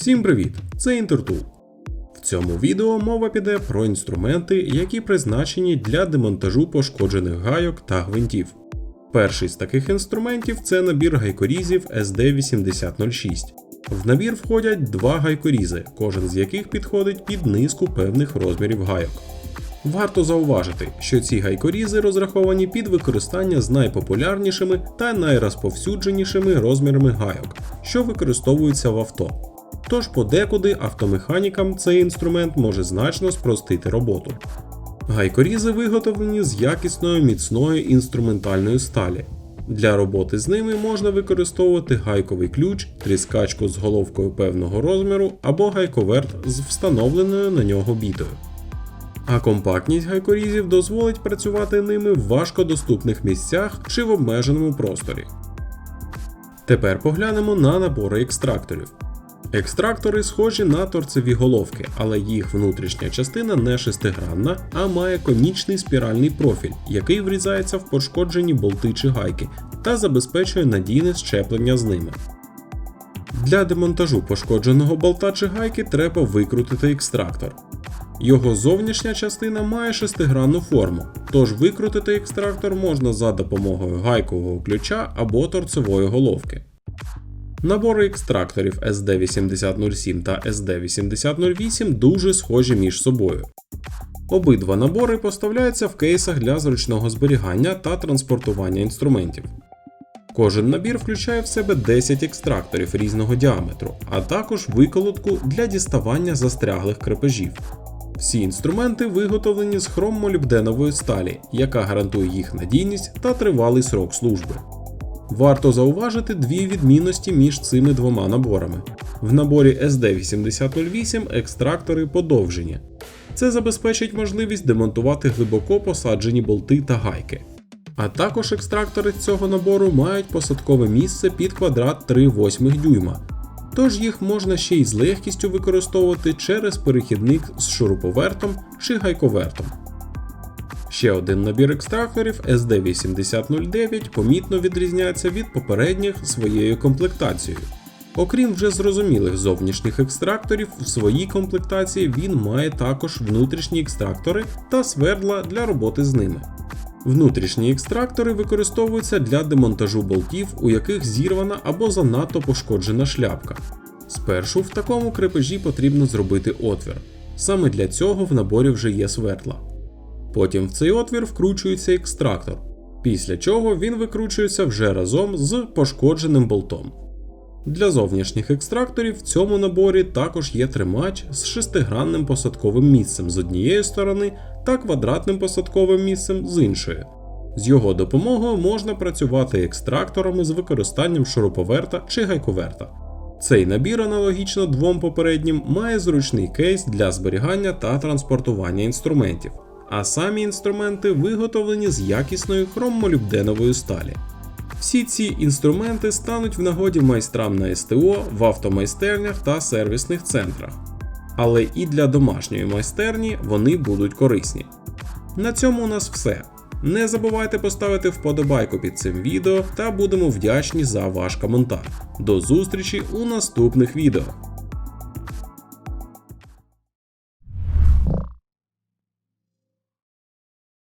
Всім привіт! Це Інтертул. В цьому відео мова піде про інструменти, які призначені для демонтажу пошкоджених гайок та гвинтів. Перший з таких інструментів це набір гайкорізів SD8006. В набір входять два гайкорізи, кожен з яких підходить під низку певних розмірів гайок. Варто зауважити, що ці гайкорізи розраховані під використання з найпопулярнішими та найрозповсюдженішими розмірами гайок, що використовуються в авто. Тож подекуди автомеханікам цей інструмент може значно спростити роботу. Гайкорізи виготовлені з якісної міцної інструментальної сталі. Для роботи з ними можна використовувати гайковий ключ, тріскачку з головкою певного розміру або гайковерт з встановленою на нього бітою. А компактність гайкорізів дозволить працювати ними в важкодоступних місцях чи в обмеженому просторі. Тепер поглянемо на набори екстракторів. Екстрактори схожі на торцеві головки, але їх внутрішня частина не шестигранна, а має конічний спіральний профіль, який врізається в пошкоджені болти чи гайки та забезпечує надійне щеплення з ними. Для демонтажу пошкодженого болта чи гайки треба викрутити екстрактор. Його зовнішня частина має шестигранну форму, тож викрутити екстрактор можна за допомогою гайкового ключа або торцевої головки. Набори екстракторів SD8007 та SD8008 дуже схожі між собою. Обидва набори поставляються в кейсах для зручного зберігання та транспортування інструментів. Кожен набір включає в себе 10 екстракторів різного діаметру, а також виколотку для діставання застряглих крепежів. Всі інструменти виготовлені з хроммолібденової сталі, яка гарантує їх надійність та тривалий срок служби. Варто зауважити дві відмінності між цими двома наборами. В наборі SD8008 екстрактори подовжені. Це забезпечить можливість демонтувати глибоко посаджені болти та гайки. А також екстрактори цього набору мають посадкове місце під квадрат 3,8 дюйма, тож їх можна ще й з легкістю використовувати через перехідник з шуруповертом чи гайковертом. Ще один набір екстракторів SD8009 помітно відрізняється від попередніх своєю комплектацією. Окрім вже зрозумілих зовнішніх екстракторів, в своїй комплектації він має також внутрішні екстрактори та свердла для роботи з ними. Внутрішні екстрактори використовуються для демонтажу болтів, у яких зірвана або занадто пошкоджена шляпка. Спершу в такому крепежі потрібно зробити отвір. Саме для цього в наборі вже є свердла. Потім в цей отвір вкручується екстрактор, після чого він викручується вже разом з пошкодженим болтом. Для зовнішніх екстракторів в цьому наборі також є тримач з шестигранним посадковим місцем з однієї сторони та квадратним посадковим місцем з іншої. З його допомогою можна працювати екстракторами з використанням шуруповерта чи гайковерта. Цей набір, аналогічно двом попереднім, має зручний кейс для зберігання та транспортування інструментів, а самі інструменти виготовлені з якісної хроммолібденової сталі. Всі ці інструменти стануть в нагоді майстрам на СТО в автомайстернях та сервісних центрах. Але і для домашньої майстерні вони будуть корисні. На цьому у нас все. Не забувайте поставити вподобайку під цим відео та будемо вдячні за ваш коментар. До зустрічі у наступних відео.